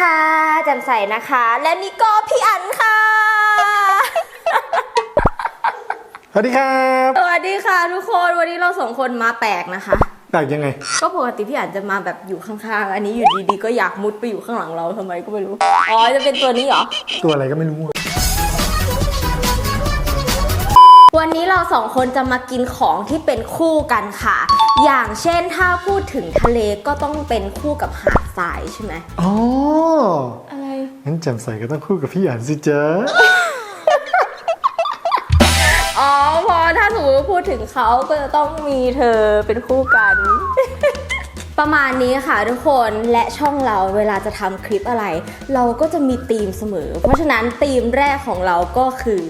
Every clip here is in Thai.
ค่ะแจ่มใสนะคะ และนี่ก็พี่อันค่ะ สวัสดีครับสวัสดีค่ะทุกคนวันนี้เราสองคนมาแปลกนะคะ แปลกยังไง ก็ปกติพี่อันจะมาแบบอยู่ข้างๆ อันนี้อยู่ดีๆ ก็อยากมุดไปอยู่ข้างหลังเราทำไมก็ไม่รู้ อ๋อจะเป็นตัวนี้เหรอ ตัวอะไรก็ไม่รู้วันนี้เราสองคนจะมากินของที่เป็นคู่กันค่ะ อย่างเช่นถ้าพูดถึงทะเลก็ต้องเป็นคู่กับหาด ทรายใช่ไหมอ๋ออะไรงั้นแจ่มใสก็ต้องคู่กับพี่อันสิจ๊ะอ๋อเพอถ้าสมมติว่าพูดถึงเขาก็จะต้องมีเธอเป็นคู่กัน ประมาณนี้ค่ะทุกคนและช่องเราเวลาจะทำคลิปอะไร เราก็จะมีธีมเสมอ เพราะฉะนั้นธีมแรกของเราก็คือ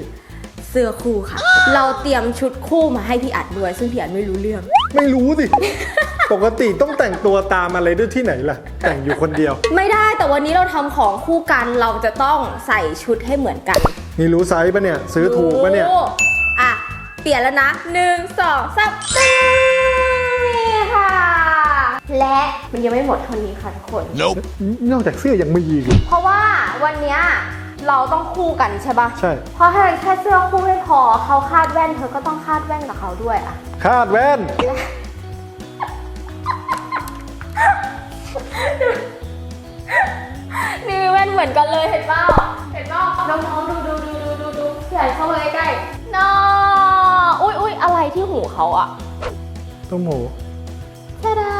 เสื้อคู่ค่ะ เราเตรียมชุดคู่มาให้พี่อัดด้วย ซึ่งพี่อัดไม่รู้เรื่อง ไม่รู้สิ ปกติต้องแต่งตัวตามอะไรด้วยที่ไหนล่ะ แต่งอยู่คนเดียว ไม่ได้แต่วันนี้เราทำของคู่กันเราจะต้องใส่ชุดให้เหมือนกันนี่รู้ไซส์ปะเนี่ย ซื้อถูกปะเนี่ย รู้อะ เปลี่ยนแล้วนะหนึ่งสองสามนี่ค่ะ และมันยังไม่หมดเท่านี้ค่ะทุกคนนอกจากเสื้อยังไม่ยีกอีกเพราะว่าวันเนี้ยเราต้องคู่กันใช่ปะใช่ เพราะถ้าแค่เสื้อคู่ไม่พอเขาคาดแว่นเธอก็ต้องคาดแว่นกับเขาด้วยอะคาดแว่น เหมือนกันเลยเห็นเปล่าเห็นเปล่าน้องๆดูดูดูดูดูดูใหญ่เข้ามาใกล้ๆน้ออุ้ยอุ้ยอะไรที่หูเขาอะต้มหมูตาดา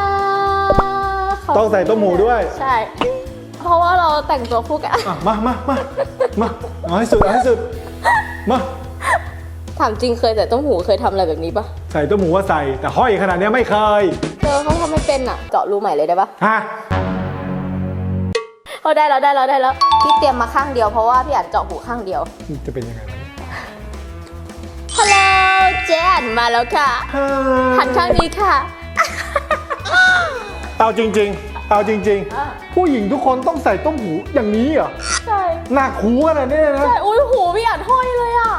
เขาต้องใส่ต้มหูด้วย ใช่ เพราะว่าเราแต่งตัวคู่กันอะมามามามาเอาให้สุดเอาให้สุดมาถามจริงเคยแต่ต้มหูเคยทำอะไรแบบนี้ปะใส่ต้มหมูว่าใส่แต่ห้อยขนาดเนี้ยไม่เคย เจอเขาทำไม่เป็นอะเจาะรูใหม่เลยได้ปะฮะ เขาได้แล้วได้แล้วได้แล้วพี่เตรียมมาข้างเดียวเพราะว่าพี่อัดเจาะหูข้างเดียวจะเป็นยังไงวะเนี่ยฮัลโหลเจอันมาแล้วค่ะหันข้างนี้ค่ะ เอาจริง ๆ เอาจริงอะๆผู้หญิงทุกคนต้องใส่ต้มหูอย่างนี้เหรอใช่หนักหูขนาดนี้เลยนะใช่อุ้ยหูพี่อัดห้อยเลยอะ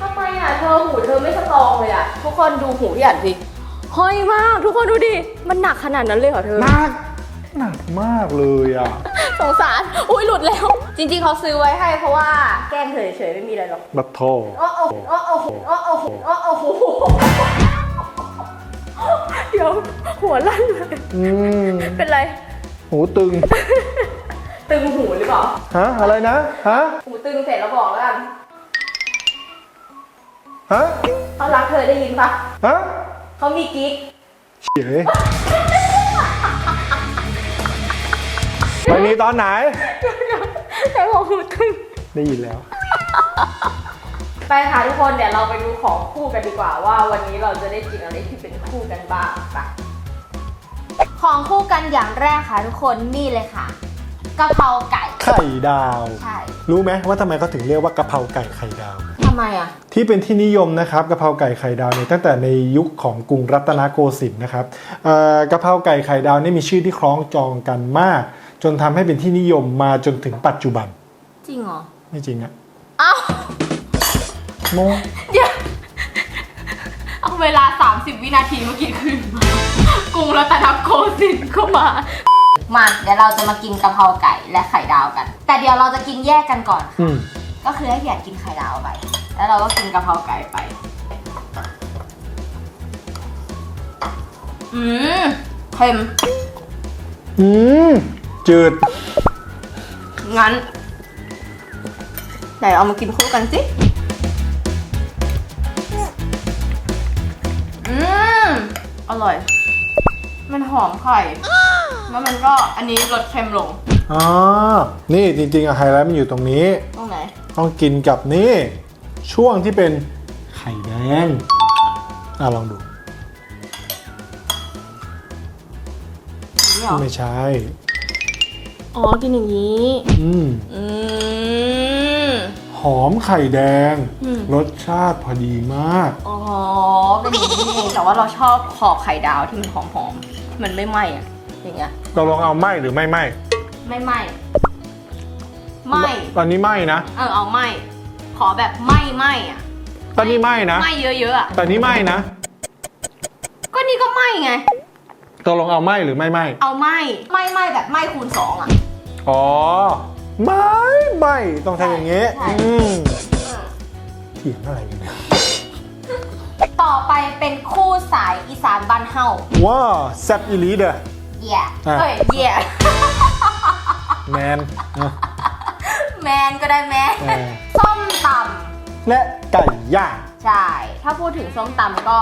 ทำไมอะเธอหูเธอไม่สตรองเลยอะทุกคนดูหูพี่อัดสิห้อยมาก ทุกคนดูดิมันหนักขนาดนั้นเลยเหรอเธอหนักหนักมากเลยอะ สงสาร อุ้ยหลุดแล้ว จริงๆเขาซื้อไว้ให้เพราะว่าแกล้งเธอเฉยๆไม่มีอะไรหรอกบัตโทอ้อโอ้โหอ้อโอ้โหอ้อโอ้โหอ้อโอ้โหเดี๋ยวหัวลั่นเลยอืมเป็นไร หูตึง ตึงหูหรือเปล่า ฮะ อะไรนะ ฮะ หูตึงเสร็จแล้วบอกแล้วกันฮะเขารักเธอได้ยินปะฮะเขามีกิ๊กเฉย ไปนี้ตอนไหน แต่บอกหูตึง ได้ยินแล้ว ไปค่ะทุกคนเดี๋ยวเราไปดูของคู่กันดีกว่าว่าวันนี้เราจะได้กินอะไรที่เป็นคู่กันบ้างไปของคู่กันอย่างแรกค่ะทุกคนนี่เลยค่ะกะเพราไก่ไข่ดาว ใช่รู้ไหมว่าทำไมเขาถึงเรียกว่ากะเพราไก่ไข่ดาว ทำไมอะ ที่เป็นที่นิยมนะครับกะเพราไก่ไข่ดาวเนี่ยตั้งแต่ในยุคของกรุงรัตนโกสินทร์นะครับเอ่อกะเพราไก่ไข่ดาวนี่มีชื่อที่คล้องจองกันมาก จนทำให้เป็นที่นิยมมาจนถึงปัจจุบัน จริงเหรอไม่จริงอะอ้าวโมเดี๋ยวเอาเวลา 30 วินาทีเมื่อกี้คืนมากรุงรัตนโกสินทร์เข้ามา มาเดี๋ยวเราจะมากินกะเพราไก่และไข่ดาวกัน แต่เดี๋ยวเราจะกินแยกกันก่อน อืมก็คือให้พี่อยากกินไข่ดาวไป แล้วเราก็กินกะเพราไก่ไป อืมเค็มอืม จืด งั้นไหนเอามากินคู่กันสิ อืม อร่อย มันหอมไข่ แล้วมันก็อันนี้รสเค็มลง อ๋อ นี่จริงๆอะไฮไลท์มันอยู่ตรงนี้ ตรงไหน ต้องกินกับนี่ ช่วงที่เป็นไข่แดง อะ ลองดู นี่เหรอ ไม่ใช่ อ๋อ กินอย่างนี้ อืมอืม หอมไข่แดง อืม รสชาติพอดีมาก อ๋อ เป็นอย่างนี้นี่เองแต่ว่าเราชอบขอบไข่ดาวที่มันหอมๆ มันไม่ไหม้อะอย่างเงี้ย เราลองเอาไหมหรือไม่ไหมไม่ไหม้ไหม้ตอนนี้ไหมนะ เออเอาไหม้ขอแบบไหม้ไหม้อะตอนนี้ไหมนะ ไหม้เยอะๆอะตอนนี้ไหมนะ ก็นี่ก็ไหม้ไง ตกลงเอาไหมหรือไม่ไหมเอาไหม้ไหม้ไหม้แบบไหม้คูณสองอะอ๋อ ไม่ไม่ต้องทำอย่างงี้ใช่ อืมเถียงอะไรกันเนี่ยต่อไปเป็นคู่สายอีสานบ้านเฮาว้าแซบอีหลีเด้อ เย่อะ เอ้ยเย่แมนอะแมนก็ได้แมนเออส้มตและไก่ย่างำใช่ ถ้าพูดถึงส้มตำก็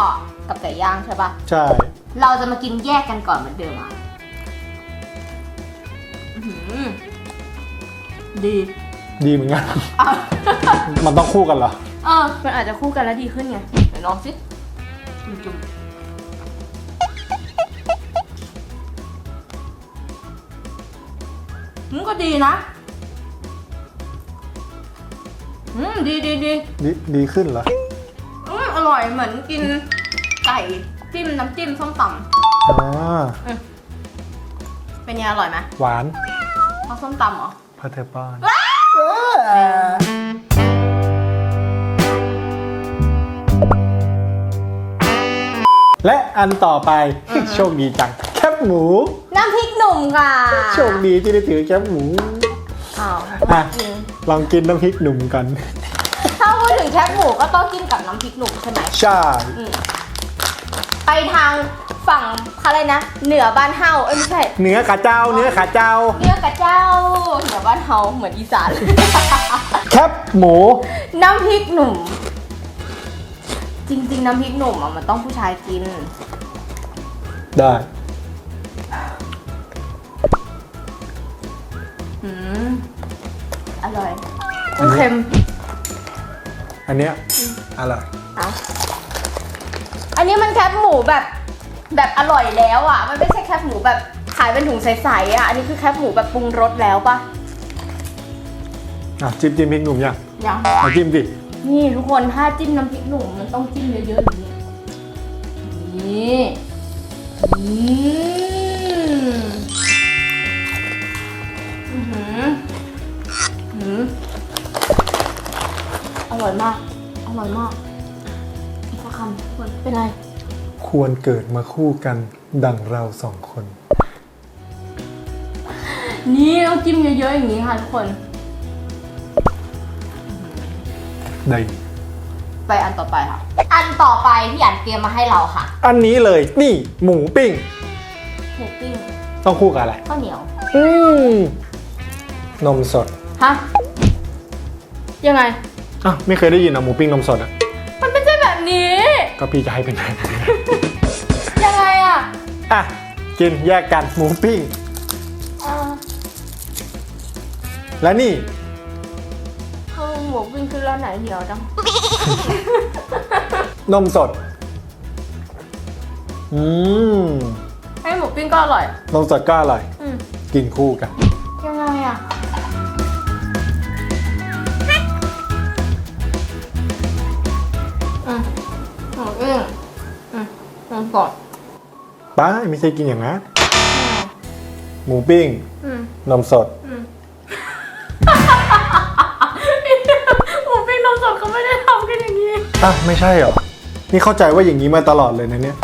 กับไก่ย่างใช่ปะใช่ เราจะมากินแยกกันก่อนเหมือนเดิมอะอื้อหือดีดีเหมือนกัน อะ มันต้องคู่กันเหรอ เออ มันอาจจะคู่กันแล้วดีขึ้นไงเดี๋ยวลองสิจุ่มๆอืมก็ดีนะ อืม ดีดีดีดีดีขึ้นเหรอ อืมอร่อยเหมือนกินไก่ จิ้มน้ำจิ้มส้มตอ่าำเป็นไงอร่อยไหมหวานเพราะส้มตำเหรอพัทเทป้อนและอันต่อไปโชคดีจัง แคบหมู น้ำพริกหนุ่มค่ะโชคดีที่ได้ถือแคบหมู อ้าวอะกินลองกินน้ำพริกหนุ่มกัน ถ้าพูดถึงแคบหมูก็ต้องกินกับน้ำพริกหนุ่มใช่ไหมใช่ อืม ไปทางฝั่งอะไรนะ เหนือบ้านเฮาเอ้ยไม่ใช่เนื้อขาเจ้า เนื้อขาเจ้า เหนือกระเจ้า เหนือบ้านเฮาเหมือนอีสานแคบหมู น้ำพริกหนุ่ม จริง ๆ น้ำพริกหนุ่มอะมันต้องผู้ชายกิน ได้ อืม อร่อยเค็มอันเนี้ยอร่อย เอา อันนี้มันแคบหมูแบบแบบอร่อยแล้วอะ มันไม่ใช่แคบหมูแบบขายเป็นถุงใสๆอะ อันนี้คือแคบหมูแบบปรุงรสแล้วปะอะจิ้มจิ้มพริกหนุ่มยังยังเอาจิ้มดินี่ทุกคนถ้าจิ้มน้ำพริกหนุ่มมันต้องจิ้มเยอะๆอย่างนี้นี่อืมอื้อหือหืออร่อยมาก อร่อยมาก อีกสักคำทุกคนเป็นไร ควรเกิดมาคู่กันดังเราสองคน นี่ต้องจิ้มเยอะๆอย่างนี้ค่ะทุกคน ได้ ไปอันต่อไปค่ะ อันต่อไปที่อันเตรียมมาให้เราค่ะอันนี้เลยนี่หมูปิ้ง หมูปิ้งต้องคู่กับอะไร ข้าวเหนียว อืมนมสด ฮะ ยังไง อ้าวไม่เคยได้ยินอะหมูปิ้งนมสดอะ ก็พี่จะให้เป็นแบบนี้ยังไงอะอะ กินแยกกันหมูปิ้ง เออและนี่ข้าวหมูปิ้งคือร้านไหนเหนียวจังนมสด อืมให้หมูปิ้งก็อร่อย นมสดก็อร่อย อืมกินคู่กัน ยังไงอะ นมสดป้าไม่ใช่กินอย่างนั้นหมูปิ้งอืมนมสด อืมหมูปิ้งนมสดเขาไม่ได้ทำกันอย่างนี้ อะ ไม่ใช่เหรอ นี่เข้าใจว่าอย่างนี้มาตลอดเลยนะเนี่ย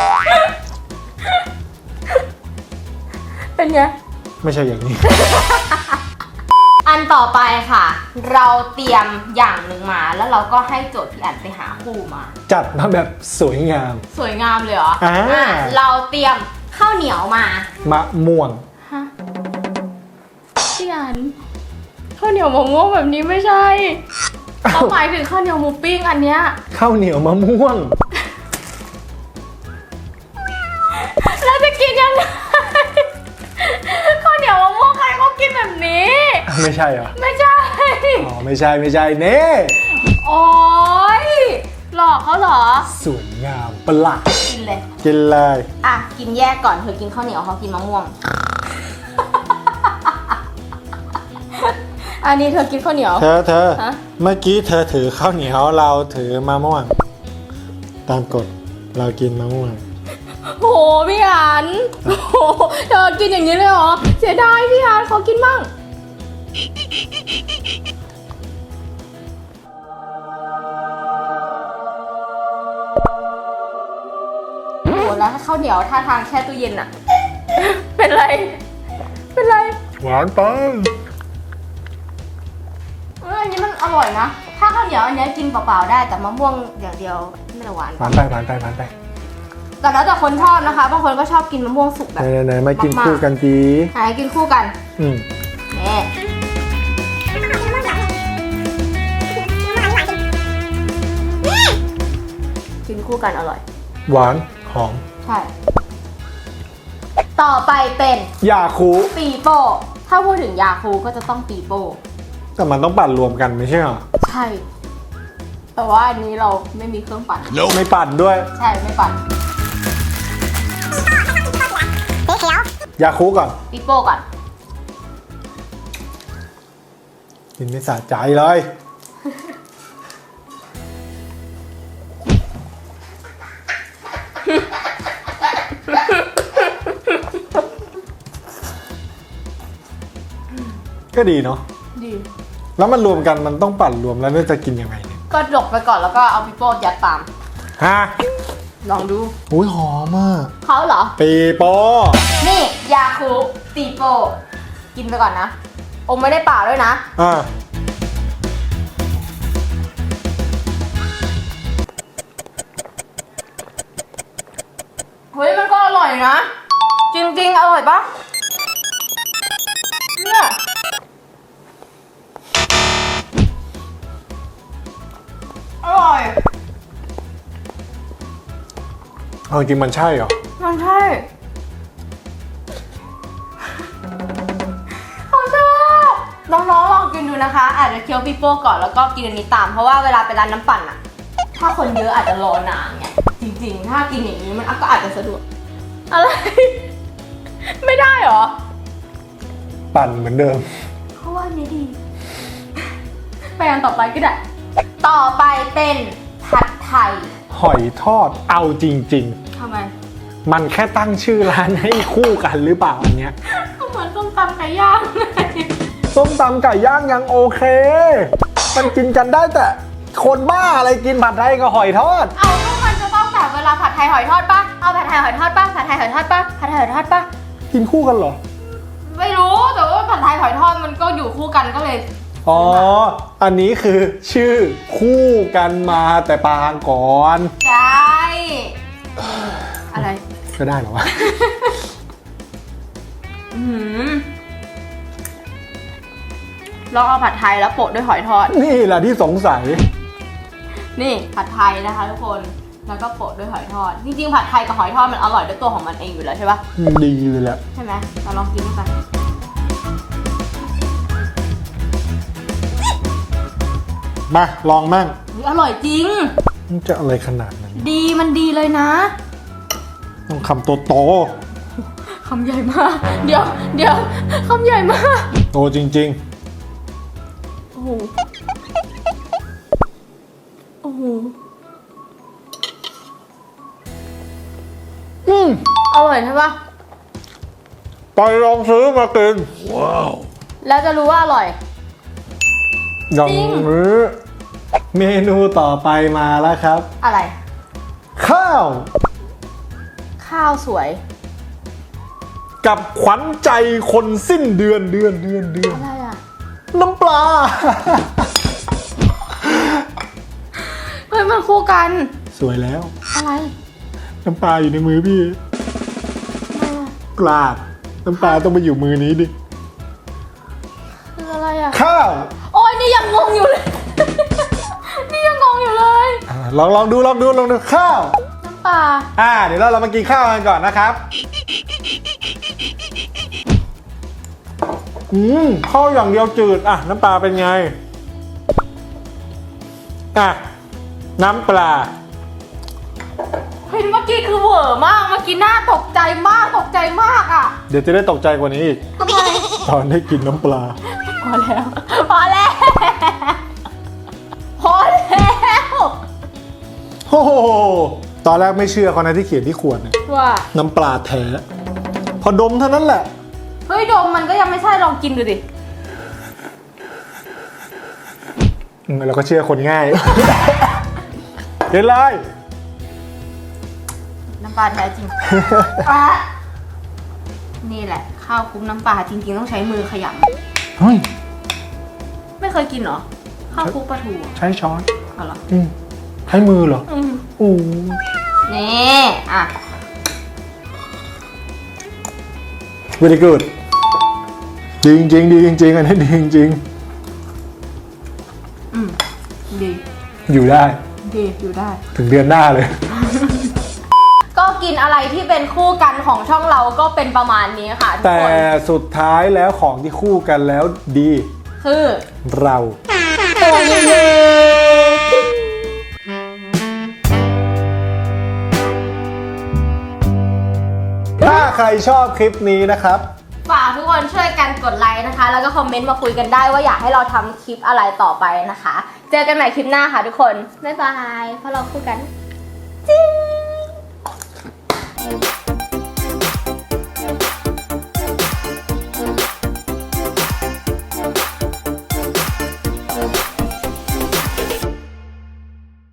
เป็นไง ไม่ใช่อย่างนี้ อันต่อไปค่ะ เราเตรียมอย่างหนึ่งมา แล้วเราก็ให้โจทย์พี่อันไปหาคู่มา จัดมาแบบสวยงาม สวยงามเลยเหรออ่า อะเราเตรียมข้าวเหนียวมามะม่วง ฮะพี่อันข้าวเหนียวมะม่วงแบบนี้ไม่ใช่เราหมายถึงข้าวเหนียวหมูปิ้งอันเนี้ย ข้าวเหนียวมะม่วงแล้วจะกินยังไง ข้าวเหนียวมะม่วงใครเขากินแบบนี้ ไม่ใช่เหรอ ไม่ใช่ อ๋อไม่ใช่ไม่ใช่เน่โอ๊ยหลอกเขาเหรอ สวยงามประหลาดกินเลย กินเลยอะ กินแยกก่อน เธอกินข้าวเหนียวเขากินมะม่วง อันนี้เธอกินข้าวเหนียว เธอเธอฮะ เมื่อกี้เธอถือข้าวเหนียวเราถือมะม่วง ตามกฎเรากินมะม่วง โหพี่อันโอ้โหเธอกินอย่างนี้เลยเหรอ เสียดายพี่อันเขากินบ้าง โอ้โหแล้วข้าวเหนียวท่าทางแช่ตู้เย็นอะ เป็นไร เป็นไร หวานไปอร่อยนะ ถ้าข้าวเหนียวอันเนี้ยกินเปล่าๆได้แต่มะม่วงอย่างเดียวไม่ละหวาน หวานไปหวานไปหวานไปแต่แล้วแต่คนชอบนะคะ บางคนก็ชอบกินมะม่วงสุกแบบไหนไหนๆมากินมากๆคู่กันจีหากินคู่กันอืม นี่ นคู่กันอร่อย หวานหอมใช่ ต่อไปเป็นยาคูปีโป้ถ้าพูดถึงยาคูก็จะต้องปีโป้แต่มันต้องปั่นรวมกันไม่ใช่เหรอใช่ แต่ว่าอันนี้เราไม่มีเครื่องปั่น ไม่ปั่นด้วย ใช่ไม่ปั่นยาคูก่อนปีโป้ก่อนกินไม่สะใจเลย ก็ดีเนาะ ดี แล้วมันรวมกันมันต้องปั่นรวมแล้วเนี่ยจะกินยังไงเนี่ย ก็จกไปก่อนแล้วก็เอาปีโป้ยัดตาม ฮะลองดู อุ้ยหอมมากเขาเหรอ ปีโป้นี่ยาคูปีโป้กินไปก่อนนะ อมไม่ได้เปล่าด้วยนะ อ่า นก็อร่อยนะ จริงๆ อร่อยปะเนี่ยอร่อยเอาจริงมันใช่เหรอ มันใช่เขาชอบน้องๆลองกินดูนะคะ อาจจะเคี้ยวปีโป้ก่อนแล้วก็กินอันนี้ตาม เพราะว่าเวลาไปร้านน้ำปั่นอะถ้าคนเยอะอาจจะรอนานไงจริงๆ ถ้ากินอย่างนี้มันก็อาจจะสะดวก อะไร ไม่ได้เหรอ ปั่นเหมือนเดิม เพราะว่าอันนี้ดี ไปอันต่อไปก็ได้ ต่อไปเป็นผัดไทยหอยทอดเอาจริง ทำไมๆ มันแค่ตั้งชื่อร้านให้คู่กันหรือเปล่าอันเนี้ยก็เหมือนส้มตำไก่ย่างส้มตำไก่ย่างยังโอเค มันกินกันได้แต่คนบ้าอะไรกินผัดไทยกับหอยทอด เอาก็มันจะต้องแบบเวลาผัดไทยหอยทอดปะเอาผัดไท ยหอยทอดปะผัดไทยหอยทอดปะผัดไทยหอยทอดปะกินคู่กันเหรอ ไม่รู้แต่ว่าผัดไทยหอยทอดมันก็อยู่คู่กันก็เลย อ๋อ อันนี้คือชื่อคู่กันมาแต่ปางก่อน ใช่ อะไร ก็ได้เหรอวะ อือหือลองเอาผัดไทยแล้วโปะด้วยหอยทอด นี่แหละที่สงสัย นี่ผัดไทยนะคะทุกคน แล้วก็โปะด้วยหอยทอด จริงๆ ผัดไทยกับหอยทอดมันอร่อยด้วยตัวของมันเองอยู่แล้วใช่ปะดีเลยแหละ ใช่ไหมเราลองกินกันมาลองมั่งอุ๊ยอร่อยจริง มันจะอะไรขนาดนั้น ดีมันดีเลยนะ ต้องคำโตโตคำใหญ่มาก เดี๋ยว เดี๋ยวคำใหญ่มากๆโตจริง โอ้โห โอ้โห อืมอร่อยใช่ปะไปลองซื้อมากินแล้วจะรู้ว่าอร่อย อย่างจริงนี้เมนูต่อไปมาแล้วครับ อะไร ข้าว ข้าวสวย กับขวัญใจคนสิ้นเดือนเดือนเดือนเดือนอะไรอะน้ำปลา เฮ้ยมันคู่กัน สวยแล้ว อะไร น้ำปลาอยู่ในมือพี่อะไรอะ กราบน้ำปลาต้องมาอยู่มือนี้ดิ คืออะไรอะ ข้าวโอ้ยนี่ยังงงอยู่เลย นี่ยังงงอยู่เลยอะลองลองดูลองดูลองดูข้าว น้ำปลาอ่า เดี๋ยวเราเรามากินข้าวกันก่อนนะครับ อืมข้าวอย่างเดียวจืด อะ น้ำปลาเป็นไง อะ น้ำปลาเฮ้ยเมื่อกี้คือเหวอร์มาก เมื่อกี้หน้าตกใจมาก ตกใจมากอะเดี๋ยวจะได้ตกใจกว่านี้อีก ทำไมตอนได้กินน้ำปลา พอแล้ว พอแล้ว พอแล้ว โอ้โห ตอนแรกไม่เชื่อเขานะที่เขียนที่ขวดเนี่ยว่า น้ำปลาแท้ พอดมเท่านั้นแหละ เฮ้ยดมมันก็ยังไม่ใช่ลองกินดูดิ อืมเราก็เชื่อคนง่าย เห็นเลยน้ำ ปลาแท้จริง อะนี่แหละ ข้าวคลุกน้ำปลาจริงๆ ต้องใช้มือขยเฮ้ยำไม่เคยกินเหรอขข้าวคลุกปลาทูใช้ช้อนเอาเหรออืมใช้มือเหรออืมโอ้นี่อะ very good ดีจริงๆดีจริงๆอันนี้ดีจริงอืมดี ๆอยู่ได้ ดีอยู่ได้ ถึงเดือนหน้าเลย ก็กินอะไรที่เป็นคู่กันของช่องเราก็เป็นประมาณนี้ค่ะทุกแต่คนสุดท้ายแล้วของที่คู่กันแล้วดี คือเรา ตัวนี้เลยถ้าใครชอบคลิปนี้นะครับ ฝากทุกคนช่วยกันกดไลค์นะคะ แล้วก็คอมเมนต์มาคุยกันได้ว่าอยากให้เราทำคลิปอะไรต่อไปนะคะ เจอกันใหม่คลิปหน้าค่ะทุกคน บ๊ายบายเพราะเราคู่กัน Thank.